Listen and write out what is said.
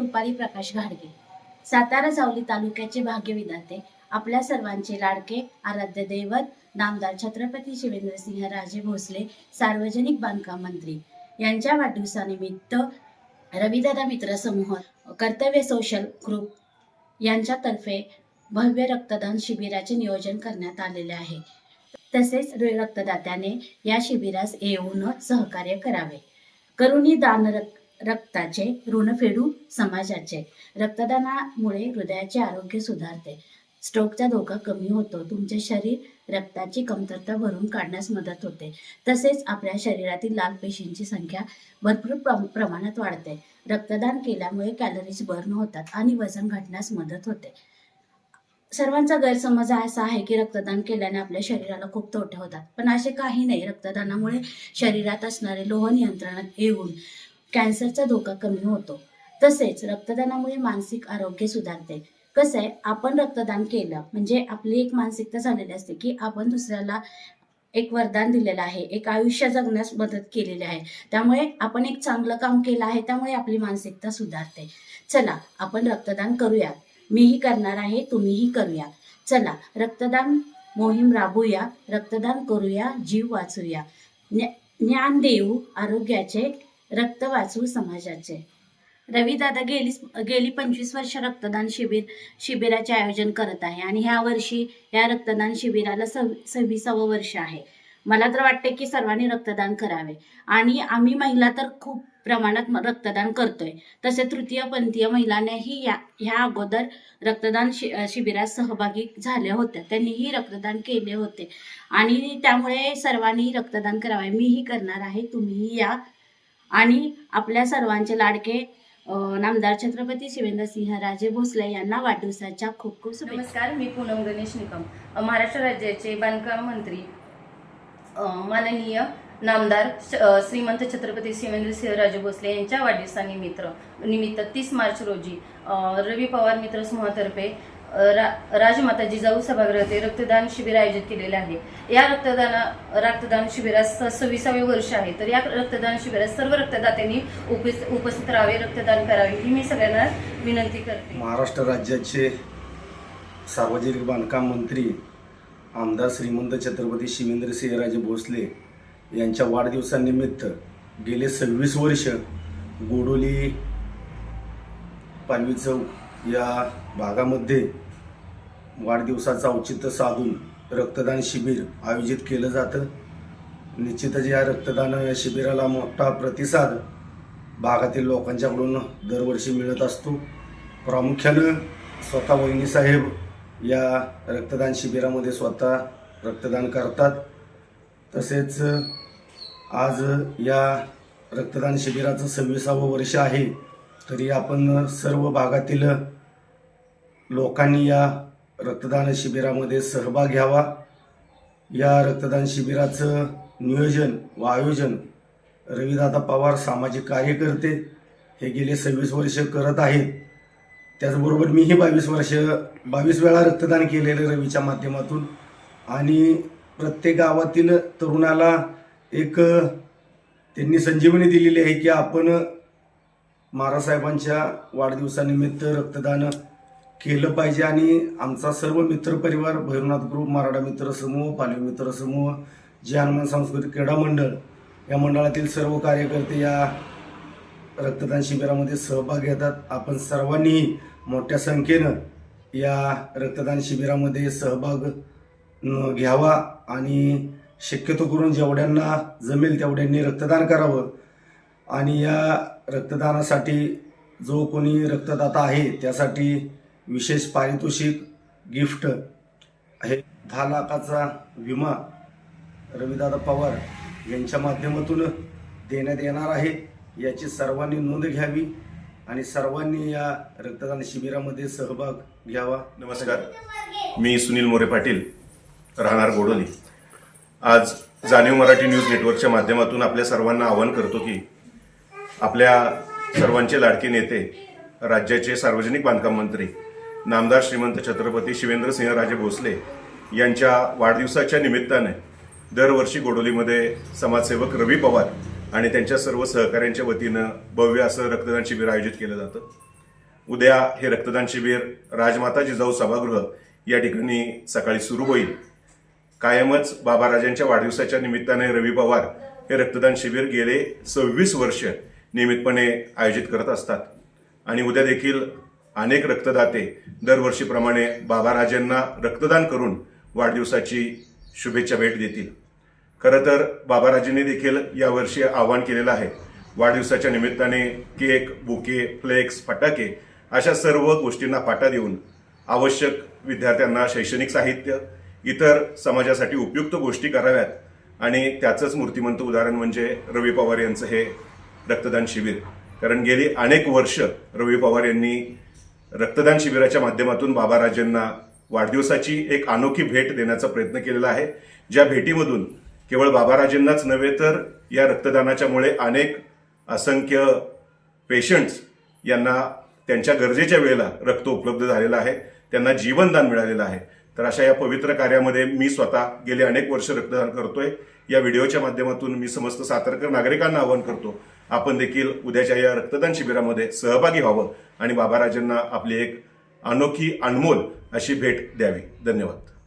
रुपाली प्रकाश घाडगे. सातारा सावली तालुक्याचे भाग्यविधाते आपल्या सर्वांचे लाडके आराध्य दैवत नामदार छत्रपती शिवेंद्रसिंह राजे भोसले सार्वजनिक बांधकाम मंत्री. यांच्या वाढदिवसानिमित्त रविदादा मित्र समूह कर्तव्य सोशल ग्रुप यांच्यातर्फे भव्य रक्तदान शिबिराचे नियोजन करण्यात आलेले आहे. तसेच रक्तदात्याने या शिबिरास येऊन सहकार्य करावे. करुणी दान रक- रक्ताचे ऋण फेडू समाजाचे. रक्तदानामुळे हृदयाचे आरोग्य सुधारते. स्ट्रोकचा धोका कमी होतो. तुमचे शरीर रक्ताची कमतरता भरून काढण्यास मदत होते. तसेच आपल्या शरीरातील लाल पेशींची संख्या भरपूर प्रमाणात वाढते. रक्तदान केल्यामुळे कॅलरीज बर्न होतात आणि वजन घटण्यास मदत होते. सर्वांचा गैरसमज असा आहे की रक्तदान केल्याने आपल्या शरीराला खूप तोटे होतात. पण असे काही नाही. रक्तदानामुळे शरीरात असणारे लोह नियंत्रणात येऊन कॅन्सरचा धोका कमी होतो. तसेच रक्तदानामुळे मानसिक आरोग्य सुधारते. कसं आहे आपण रक्तदान केलं म्हणजे आपली एक मानसिकता झालेली असते की आपण दुसऱ्याला एक वरदान दिलेलं आहे एक आयुष्य जगण्यास मदत केलेली आहे. त्यामुळे आपण एक चांगलं काम केलं आहे त्यामुळे आपली मानसिकता सुधारते. चला आपण रक्तदान करूया. मीही करणार आहे तुम्हीही करूया. चला रक्तदान मोहीम राबूया. रक्तदान करूया जीव वाचूया. ज्ञान देऊ आरोग्याचे रक्त वाचू समाजाचे. रवीदादा गेली गेली पंचवीस वर्ष रक्तदान शिबिर शिबिराचे आयोजन करत आहे आणि ह्या वर्षी या रक्तदान शिबिराला सव्वीसावं वर्ष आहे. मला तर वाटते की सर्वांनी रक्तदान करावे. आणि आम्ही महिला तर खूप प्रमाणात रक्तदान करतोय. तसे तृतीयपंथीय महिलांनीही या ह्या अगोदर रक्तदान शि शिबिरात सहभागी झाल्या होत्या त्यांनीही रक्तदान केले होते. आणि त्यामुळे सर्वांनी रक्तदान करावे. मीही करणार आहे. तुम्हीही या आणि आपल्या सर्वांचे लाडके नामदार छत्रपती शिवेंद्रसिंह राजे भोसले यांना वाढदिवसाच्या खूप खूप नमस्कार मी पूनम गणेश निकम महाराष्ट्र राज्याचे बांधकाम मंत्री माननीय नामदार श्रीमंत छत्रपती शिवेंद्रसिंह राजे भोसले यांच्या वाढदिवसानिमित्त निमित्त तीस मार्च रोजी रवी पवार मित्र समूहातर्फे रा- राजमाता जिजाऊ सभागृह रक्तदान शिबिर आयोजित केलेले आहे. या रक्तदाना रक्तदान शिबिरात स- सव्वीसावे वर्ष आहे. तर या रक्तदान शिबिरात सर्व रक्तदात्यांनी उपस्थित उपस्थित राहावे रक्तदान करावे ही मी सगळ्यांना विनंती करते. महाराष्ट्र राज्याचे सार्वजनिक बांधकाम मंत्री आमदार श्रीमंत छत्रपती शिवेंद्रसिंहराजे भोसले यांच्या वाढदिवसानिमित्त गेले सव्वीस वर्ष गोडोली पालवी चौक या भागामध्ये वाढदिवसाचं औचित्य साधून रक्तदान शिबिर आयोजित केलं जातं. निश्चितच या रक्तदान शिबिराला मोठा प्रतिसाद भागातील लोकांच्याकडून दरवर्षी मिळत असतो. प्रामुख्यानं स्वतः वहिनीसाहेब या रक्तदान शिबिरामध्ये स्वतः रक्तदान करतात. तसेच आज या रक्तदान शिबिराचं सव्वीसावं वर्ष आहे. तरी आपण सर्व भागातील लोकांनी या रक्तदान शिबिरामध्ये सहभाग घ्यावा. या रक्तदान शिबिराचं नियोजन व आयोजन रविदादा पवार सामाजिक कार्यकर्ते हे गेले सव्वीस वर्ष करत आहेत. त्याचबरोबर मीही बावीस वर्ष बावीस वेळा रक्तदान केलेलं रवीच्या माध्यमातून. आणि प्रत्येक गावातील तरुणाला एक त्यांनी संजीवनी दिलेली आहे की आपण महाराजसाहेबांच्या वाढदिवसानिमित्त रक्तदान केलं पाहिजे आणि आमचा सर्व मित्रपरिवार भैरवनाथ ग्रुप मराठा मित्र समूह पालवी मित्र समूह जे हनुमान सांस्कृतिक क्रीडा मंडळ या मंडळातील सर्व कार्यकर्ते या रक्तदान शिबिरामध्ये सहभाग घेतात. आपण सर्वांनी मोठ्या संख्येनं या रक्तदान शिबिरामध्ये सहभाग घ्यावा आणि शक्यतो करून जेवढ्यांना जमेल तेवढ्यांनी रक्तदान करावं. आणि या रक्तदानासाठी जो कोणी रक्तदाता आहे त्यासाठी विशेष पारितोषिक गिफ्ट हे दहा लाखाचा विमा रविदादा पवार यांच्या माध्यमातून देण्यात येणार आहे. याची सर्वांनी नोंद घ्यावी आणि सर्वांनी या रक्तदान शिबिरामध्ये सहभाग घ्यावा. नमस्कार. मी सुनील मोरे पाटील राहणार गोडोली. आज जाणीव मराठी न्यूज नेटवर्कच्या माध्यमातून आपल्या सर्वांना आवाहन करतो की आपल्या सर्वांचे लाडके नेते राज्याचे सार्वजनिक बांधकाम मंत्री नामदार श्रीमंत छत्रपती शिवेंद्रसिंह राजे भोसले यांच्या वाढदिवसाच्या निमित्ताने दरवर्षी गोडोलीमध्ये समाजसेवक रवी पवार आणि त्यांच्या सर्व सहकाऱ्यांच्या वतीनं भव्य असं रक्तदान शिबिर आयोजित केलं जातं. उद्या हे रक्तदान शिबिर राजमाता जिजाऊ सभागृह या ठिकाणी सकाळी सुरू होईल. कायमच बाबाराजांच्या वाढदिवसाच्या निमित्ताने रवी पवार हे रक्तदान शिबिर गेले सव्वीस वर्ष नियमितपणे आयोजित करत असतात. आणि उद्या देखील अनेक रक्तदाते दरवर्षीप्रमाणे बाबाराजांना रक्तदान करून वाढदिवसाची शुभेच्छा भेट देतील. खरं तर बाबाराजांनी देखील यावर्षी आवाहन केलेलं आहे. वाढदिवसाच्या निमित्ताने केक बुके फ्लेक्स फटाके अशा सर्व गोष्टींना फाटा देऊन आवश्यक विद्यार्थ्यांना शैक्षणिक साहित्य इतर समाजासाठी उपयुक्त गोष्टी कराव्यात. आणि त्याचंच मूर्तिमंत उदाहरण म्हणजे रवी पवार यांचं हे रक्तदान शिबिर. कारण गेली अनेक वर्ष रवी पवार यांनी रक्तदान शिबिराच्या माध्यमातून बाबाराजांना वाढदिवसाची एक अनोखी भेट देण्याचा प्रयत्न केलेला आहे. ज्या भेटीमधून केवळ बाबाराजेंनाच नव्हे तर या रक्तदानाच्यामुळे अनेक असंख्य पेशंट्स यांना त्यांच्या गरजेच्या वेळेला रक्त उपलब्ध झालेलं आहे. त्यांना जीवनदान मिळालेलं आहे. तर अशा या पवित्र कार्यामध्ये मी स्वतः गेले अनेक वर्ष रक्तदान करतोय. या व्हिडिओच्या माध्यमातून मी समस्त सातारकर नागरिकांना आवाहन करतो. आपण देखील उद्याच्या या रक्तदान शिबिरामध्ये सहभागी व्हावं आणि बाबाराजांना आपली एक अनोखी अनमोल अशी भेट द्यावी. धन्यवाद.